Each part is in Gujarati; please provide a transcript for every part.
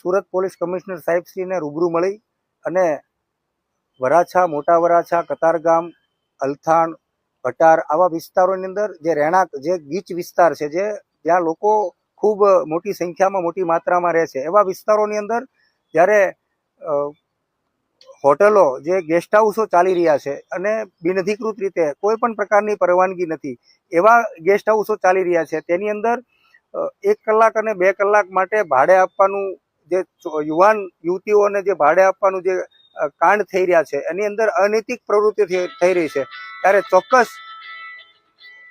સુરત પોલીસ કમિશનર સાહેબશ્રીને રૂબરૂ મળી અને વરાછા, મોટા વરાછા, કતારગામ, અલથાણ, ભટાર આવા વિસ્તારોની અંદર જે રહેણાંક, જે ગીચ વિસ્તાર છે, જે જ્યાં લોકો ખૂબ મોટી સંખ્યામાં, મોટી માત્રામાં રહે છે, એવા વિસ્તારોની અંદર જ્યારે હોટલો, જે ગેસ્ટ હાઉસો ચાલી રહ્યા છે અને બિનઅધિકૃત રીતે કોઈ પણ પ્રકારની પરવાનગી નથી, એવા ગેસ્ટ હાઉસો ચાલી રહ્યા છે, તેની અંદર એક કલાક અને બે કલાક માટે ભાડે આપવાનું જે યુવાન યુવતીઓને જે ભાડે આપવાનું જે કાંડ થઈ રહ્યા છે, એની અંદર અનૈતિક પ્રવૃત્તિ થઈ રહી છે. ત્યારે ચોક્કસ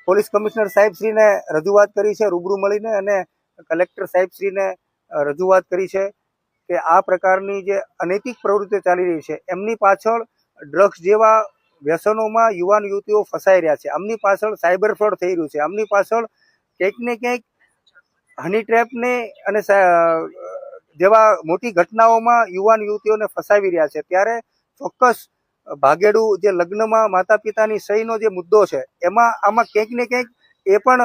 પોલીસ કમિશનર સાહેબશ્રીને રજૂઆત કરી છે, રૂબરૂ મળીને અને કલેક્ટર સાહેબશ્રીને રજૂઆત કરી છે કે આ પ્રકારની જે અનૈતિક પ્રવૃત્તિઓ ચાલી રહી છે, એમની પાછળ ડ્રગ્સ જેવા વ્યસનોમાં યુવાન યુવતીઓ ફસાઈ રહ્યા છે. આમની પાછળ સાયબર ફ્રોડ થઈ રહ્યું છે. આમની પાછળ ક્યાંક ને ક્યાંક હની ટ્રેપને અને જેવા મોટી ઘટનાઓમાં યુવાન યુવતીઓને ફસાવી રહ્યા છે. ત્યારે ચોક્કસ ભાગેડું જે લગ્નમાં માતા પિતાની સહીનો જે મુદ્દો છે, એમાં આમાં ક્યાંક ને ક્યાંક એ પણ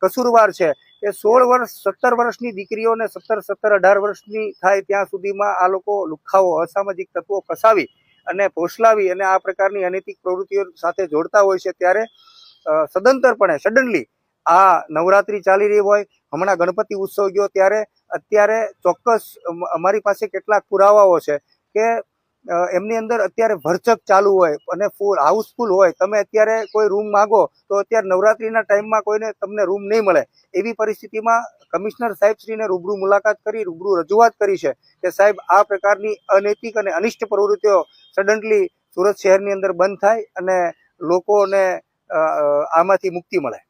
કસૂરવાર છે કે સોળ વર્ષ, સત્તર વર્ષની દીકરીઓને સત્તર સત્તર, અઢાર વર્ષની થાય ત્યાં સુધીમાં આ લોકો લુખ્ખાઓ અસામાજિક તત્વો ફસાવી અને ભોસલાવી અને આ પ્રકારની અનૈતિક પ્રવૃત્તિઓ સાથે જોડતા હોય છે. ત્યારે સદંતરપણે સડનલી આ નવરાત્રી ચાલી રહી હોય, હમણાં ગણપતિ ઉત્સવ ગયો ત્યારે અત્યારે ચોક્કસ અમારી પાસે કેટલાક પુરાવાઓ છે કે એમની અંદર અત્યારે ભરચક ચાલુ હોય અને ફૂલ, હાઉસફુલ હોય. તમે અત્યારે કોઈ રૂમ માગો તો અત્યારે નવરાત્રીના ટાઈમમાં કોઈને તમને રૂમ નહીં મળે. એવી પરિસ્થિતિમાં કમિશનર સાહેબશ્રીને રૂબરૂ મુલાકાત કરી, રૂબરૂ રજૂઆત કરી છે કે સાહેબ, આ પ્રકારની અનૈતિક અને અનિષ્ટ પ્રવૃત્તિઓ સડનલી સુરત શહેરની અંદર બંધ થાય અને લોકોને આમાંથી મુક્તિ મળે.